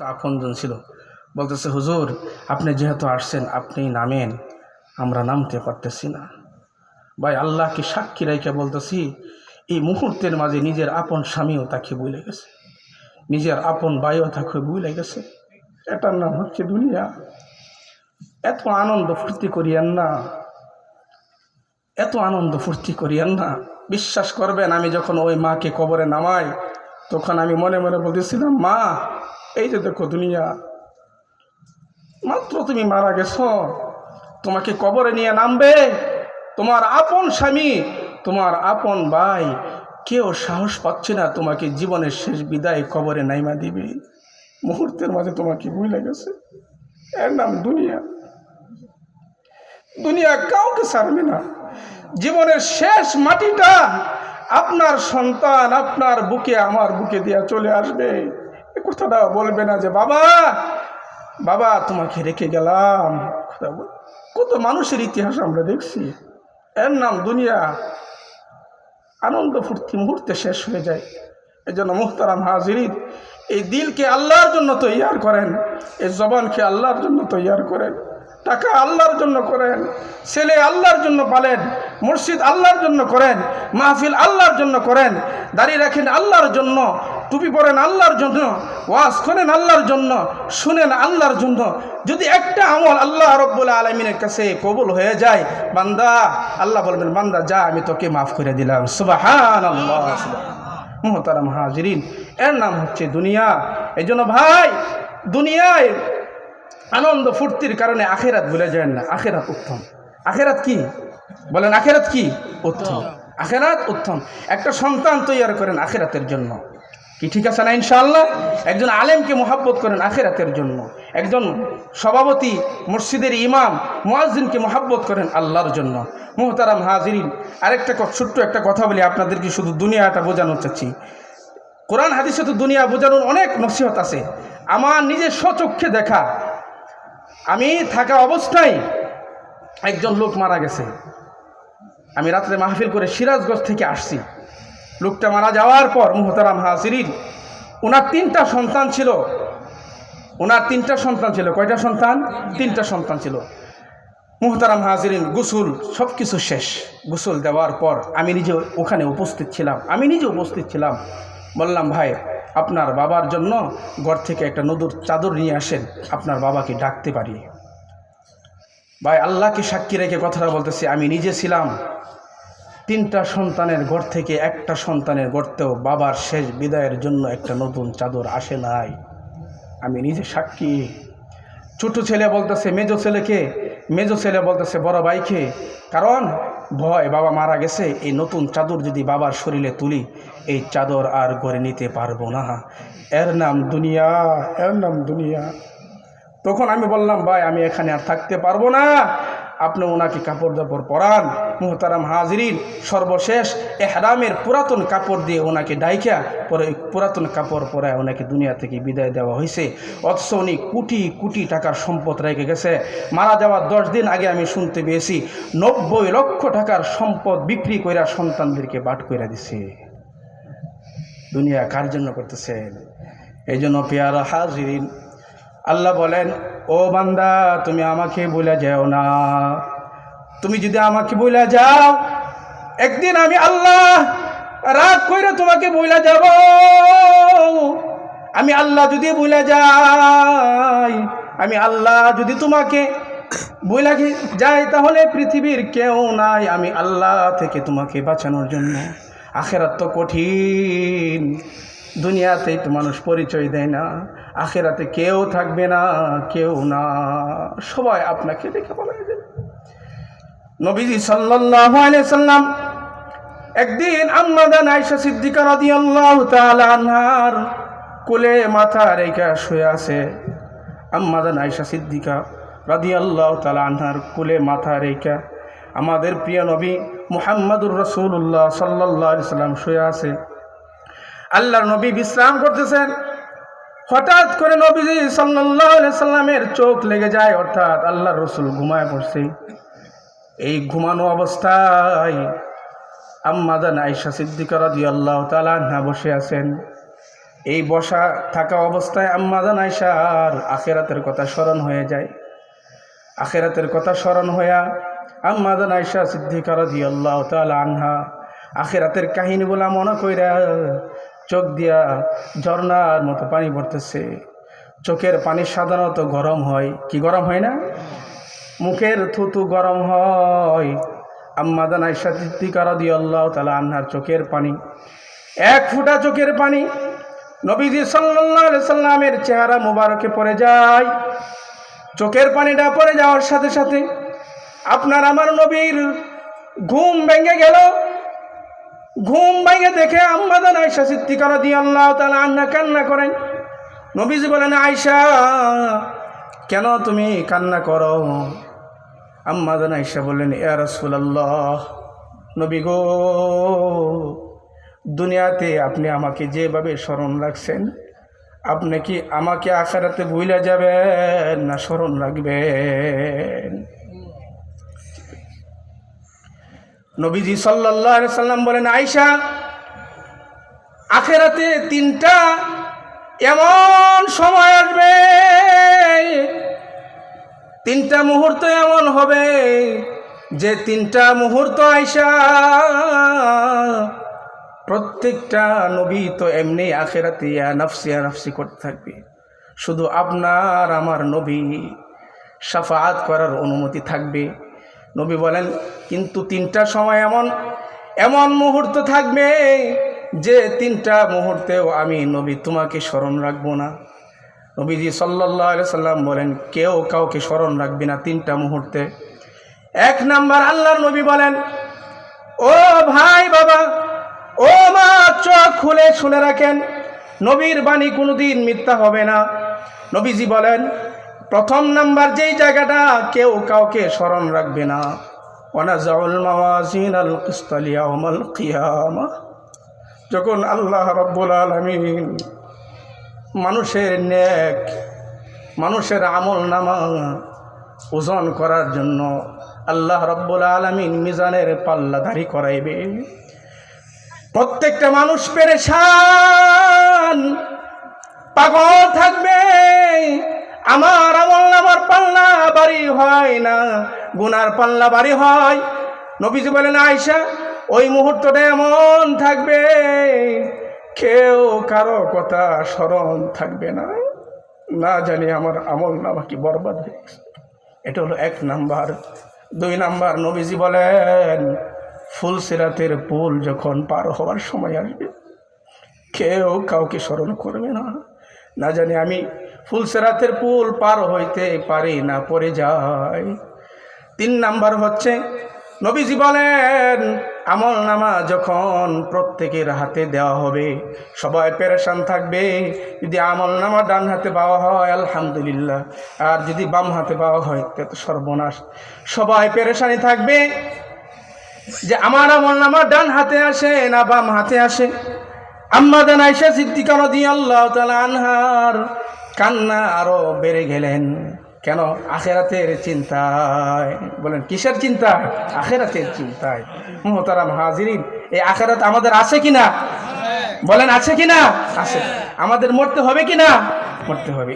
তো আপনজন ছিল। বলতেছে, হুজুর, আপনি যেহেতু আসছেন আপনি নামেন। আমরা নামতে পারতেছি না। ভাই, আল্লাহকে সাক্ষী রেখে বলতেছি, এই মুহূর্তের মাঝে নিজের আপন স্বামীও তাকে ভুলে গেছে। নিজের আপন ভাইও তাকে ভুলে গেছে। এটার নাম হচ্ছে দুনিয়া। এত আনন্দ ফুর্তি করিয়েন না। এত আনন্দ ফুর্তি করিয়েন না। বিশ্বাস করবেন, আমি যখন ওই মাকে কবরে নামাই, তখন আমি মনে মনে বলতেছিলাম, মা এই যে দেখো দুনিয়া। মাত্র তুমি মারা গেছো, তোমাকে কবরে নিয়ে নামবে তোমার আপন স্বামী, তোমার আপন ভাই। কেউ সাহস পাচ্ছে না তোমাকে জীবনের শেষ বিদায় কবরে নাইমা দিবে। মুহূর্তের মাঝে তোমাকে ভুলে গেছে। এর নাম দুনিয়া। দুনিয়া কাউকে ছাড়বে না। জীবনের শেষ মাটিটা আপনার সন্তান আপনার বুকে, আমার বুকে দিয়া চলে আসবে। কথাটা বলবে না যে, বাবা বাবা, তোমাকে রেখে গেলাম। কত মানুষের ইতিহাস আমরা দেখছি। এর নাম দুনিয়া। আনন্দ ফুর্তি মুহূর্তে শেষ হয়ে যায়। এই জন্য মুহতারাম হাজিরিন, এই দিলকে আল্লাহর জন্য তৈয়ার করেন, এই জবানকে আল্লাহর জন্য তৈয়ার করেন, টাকা আল্লাহর জন্য করেন, ছেলে আল্লাহর জন্য পালেন মসজিদ আল্লাহর জন্য করেন, মাহফিল আল্লাহর জন্য করেন দাঁড়িয়ে রাখেন আল্লাহর জন্য, টুপি পরেন আল্লাহর জন্য, ওয়াজ করেন আল্লাহর জন্য, শুনেন আল্লাহর জন্য। যদি একটা আমল আল্লাহ রব্বুল আলমিনের কাছে কবুল হয়ে যায়, বান্দা, আল্লাহ বলবেন, বান্দা, যা, আমি তোকে মাফ করে দিলাম। সুবাহান আল্লাহ মোহতারাম হাজরিন। এর নাম হচ্ছে দুনিয়া। এই জন্য ভাই, দুনিয়ায় আনন্দ ফুর্তির কারণে আখেরাত ভুলে যায় না। আখেরাত উত্তম। আখেরাত কি? বলেন আখেরাত কি? উত্তম। আখেরাত উত্তম। একটা সন্তান তৈরি করেন আখেরাতের জন্য। কি ঠিক আছে না ইনশাআল্লাহ? একজন আলেমকে মোহাব্বত করেন আখেরাতের জন্য। একজন সভাপতি মসজিদের ইমাম মুয়াজ্জিনকে মোহাব্বত করেন আল্লাহর জন্য। মোহতারাম হাজিরিন আরেকটা ছোট্ট একটা কথা বলি আপনাদেরকে শুধু দুনিয়াটা বোঝানো চাচ্ছি। কোরআন হাদিসে তো দুনিয়া বোঝানোর অনেক নসিহত আছে। আমার নিজের স্বচক্ষে দেখা আমি থাকা অবস্থায় একজন লোক মারা গেছে। আমি রাত্রে মাহফিল করে সিরাজগঞ্জ থেকে আসছি। লোকটা মারা যাওয়ার পর মুহতারাম হাজিরিন ওনার তিনটা সন্তান ছিল। ওনার তিনটা সন্তান ছিল। কয়টা সন্তান? তিনটা সন্তান ছিল। মুহতারাম হাজিরিন, গুসুল সব কিছু শেষ। গুসুল দেওয়ার পর আমি নিজে ওখানে উপস্থিত ছিলাম। আমি নিজে উপস্থিত ছিলাম। বললাম, ভাই, আপনার বাবার জন্য ঘর থেকে একটা নদুর চাদর নিয়ে আসেন। আপনার বাবাকে ডাকতে পারি। ভাই, আল্লাহকে সাক্ষী রেখে কথাটা বলতেছি, আমি নিজে ছিলাম। তিনটা সন্তানের ঘর থেকে একটা সন্তানের গর্তেও বাবার শেষ বিদায়ের জন্য একটা নতুন চাদর আসে নাই। আমি নিজে সাক্ষী। ছোট ছেলে বলতেছে, মেজো ছেলেকে, মেজো ছেলে বলতেছে, বড় ভাইকে, কারণ ভয় বাবা মারা গেছে, এই নতুন চাদর যদি বাবার শরীরে তুলি, এই চাদর আর গড়ে নিতে পারব না। এর নাম দুনিয়া, এর নাম দুনিয়া। তখন আমি বললাম, ভাই, আমি এখানে আর থাকতে পারব না। আপনি ওনাকে কাপড় দাপড় পরান, মুহতারাম হাজরিন, সর্বশেষ এহরামের পুরাতন কাপড় দিয়ে ওনাকে ডাইকা, পরে পুরাতন কাপড় পরায় ওনাকে দুনিয়া থেকে বিদায় দেওয়া হয়েছে। অথচ উনি কোটি কোটি টাকার সম্পদ রেখে গেছে। মারা যাওয়ার দশ দিন আগে আমি শুনতে পেয়েছি, নব্বই লক্ষ টাকার সম্পদ বিক্রি কইরা সন্তানদেরকে বাট কইরা দিছে। দুনিয়া কার জন্য করতেছেন? এই জন্য পেয়ারা হাজিরিন, আল্লাহ বলেন ও বান্দা, তুমি আমাকে বলে যাও না। তুমি যদি আমাকে বলে যাও, একদিন আমি আল্লাহ রাগ করে তোমাকে বলে যাব। আমি আল্লাহ যদি বলে যাই, আমি আল্লাহ যদি তোমাকে বলে যাই, তাহলে পৃথিবীর কেউ নাই আমি আল্লাহ থেকে তোমাকে বাঁচানোর জন্য। আখেরাত তো কঠিন, দুনিয়াতেই তো মানুষ পরিচয় দেয় না। আখেরাতে কেউ থাকবে না, কেউ না। সবাই আপনাকে দেখে বলা যাবে নবীজি সাল্লাম একদিন আম্মাদান আয়েশা সিদ্দিকা রাদিয়াল্লাহু তাআলা আনহার কোলে মাথা রেখে শুয়ে আছে। আম্মাদান আয়েশা সিদ্দিকা রাদিয়াল্লাহু তাআলা আনহার কোলে মাথা রেখে আমাদের প্রিয় নবী মুহাম্মদুর রাসূলুল্লাহ সাল্লাল্লাহু আলাইহি সাল্লাম শুয়ে আছে। আল্লাহর নবী বিশ্রাম করতেছেন। হঠাৎ করে নবীজি আলাইহি সাল্লামের চোখ লেগে যায়, অর্থাৎ আল্লাহ রসুল ঘুমায় পড়ছে। এই ঘুমানো অবস্থায় আম্মাদান আয়েশা সিদ্দিকা রাদিয়াল্লাহু তাআলা আনহা বসে আছেন। এই বসা থাকা অবস্থায় আম্মাদান আয়সার আখেরাতের কথা স্মরণ হয়ে যায়। আখেরাতের কথা স্মরণ হইয়া আম্মাদান আয়সা সিদ্দিকা রাদিয়াল্লাহ তাআলা আনহা আখেরাতের কাহিনীগুলা মনে কইরা চোখ দিয়া ঝর্ণার মতো পানি পড়তেছে। চোখের পানি সাধারণত গরম হয়। কি গরম হয় না? মুখের থুতু গরম হয়। আম্মাদান আয়সা সিদ্দিকা রাদিয়াল্লাহ তাআলা আনহার চোখের পানি। এক ফুটা চোখের পানি নবীজি আলাইহি সাল্লামের চেহারা মোবারকে পড়ে যায়। চোখের পানিটা পড়ে যাওয়ার সাথে সাথে আপনার আমার নবীর ঘুম ভেঙে গেল। ঘুম ভেঙে দেখে আম্মাদান আয়সা সিদ্দিকার দিয়ে আল্লাহ তালা আন্না কান্না করেন। নবীজি বলেন আয়সা কেন তুমি কান্না করো? আম্মাদান আয়সা বললেন, ইয়া রাসূলুল্লাহ, নবী গো, দুনিয়াতে আপনি আমাকে যেভাবে স্মরণ রাখছেন, আপনি কি আমাকে আখারাতে ভুলে যাবেন না স্মরণ রাখবেন? নবীজি আলাইহি সাল্লাম বলেন আয়সা আখেরাতে তিনটা এমন সময় আসবে। তিনটা মুহূর্ত এমন হবে যে তিনটা মুহূর্ত আয়সা প্রত্যেকটা নবী তো এমনি আখেরাতে ইয়া নফসি করতে থাকবে। শুধু আপনার, আমার নবী সাফাত করার অনুমতি থাকবে। নবী বলেন, কিন্তু তিনটা সময় এমন এমন মুহূর্ত থাকবে যে তিনটা মুহূর্তেও আমি নবী তোমাকে স্মরণ রাখব না। নবীজি সাল্লাহ সাল্লাম বলেন, কেউ কাউকে স্মরণ রাখবি না তিনটা মুহূর্তে। এক নাম্বার আল্লাহর নবী বলেন, ও ভাই বাবা, ও মা, চোখ খুলে শুনে রাখেন, নবীর বাণী কোনোদিন মিথ্যা হবে না। নবীজি বলেন প্রথম নাম্বার যেই জায়গাটা, কেউ কাউকে স্মরণ রাখবে না। যখন আল্লাহ রব্বুল আলমিন মানুষের নেক, মানুষের আমল নামা ওজন করার জন্য আল্লাহ রব্বুল আলমিন মিজানের পাল্লাধারি করাইবে। প্রত্যেকটা মানুষ পেরেশান, পাগল থাকবে। আমার আমল নামার পাল্লা বাড়ি হয় না, গুনার পাল্লা বাড়ি হয়। নবীজি বলেন আয়সা ওই মুহূর্তটা এমন থাকবে, কেউ কারও কথা স্মরণ থাকবে না। না জানি আমার আমল নামা কি বরবাদ হয়ে গেছে। এটা হলো এক নাম্বার। দুই নাম্বার, নবীজি বলেন, ফুল সিরাতের পুল যখন পার হওয়ার সময় আসবে, কেউ কাউকে স্মরণ করবে না। না জানি আমি ফুলসেরাতের পুল পার হইতে পারি না, পড়ে যাই। তিন নাম্বার হচ্ছে, নবীজি বলেন, আমল নামা যখন প্রত্যেকের হাতে দেওয়া হবে, সবাই পেরেশান থাকবে। যদি আমল নামা ডান হাতে পাওয়া হয়, আলহামদুলিল্লাহ। আর যদি বাম হাতে পাওয়া হয়, তে তো সর্বনাশ। সবাই পেরেশানি থাকবে যে আমার আমল নামা ডান হাতে আসে না বাম হাতে আসে। আম্মা দেন আইসা সিদ্দিকা নদী আল্লাহ আনহার কান্না আরও বেড়ে গেলেন। কেন? আখেরাতের চিন্তায়। বলেন, কিসের চিন্তা আখেরাতের চিন্তায়। মোহতারাম হাজিরিন, এই আখেরাত আমাদের আছে কিনা? বলেন, আছে কিনা? আছে। আমাদের মরতে হবে কিনা? মরতে হবে।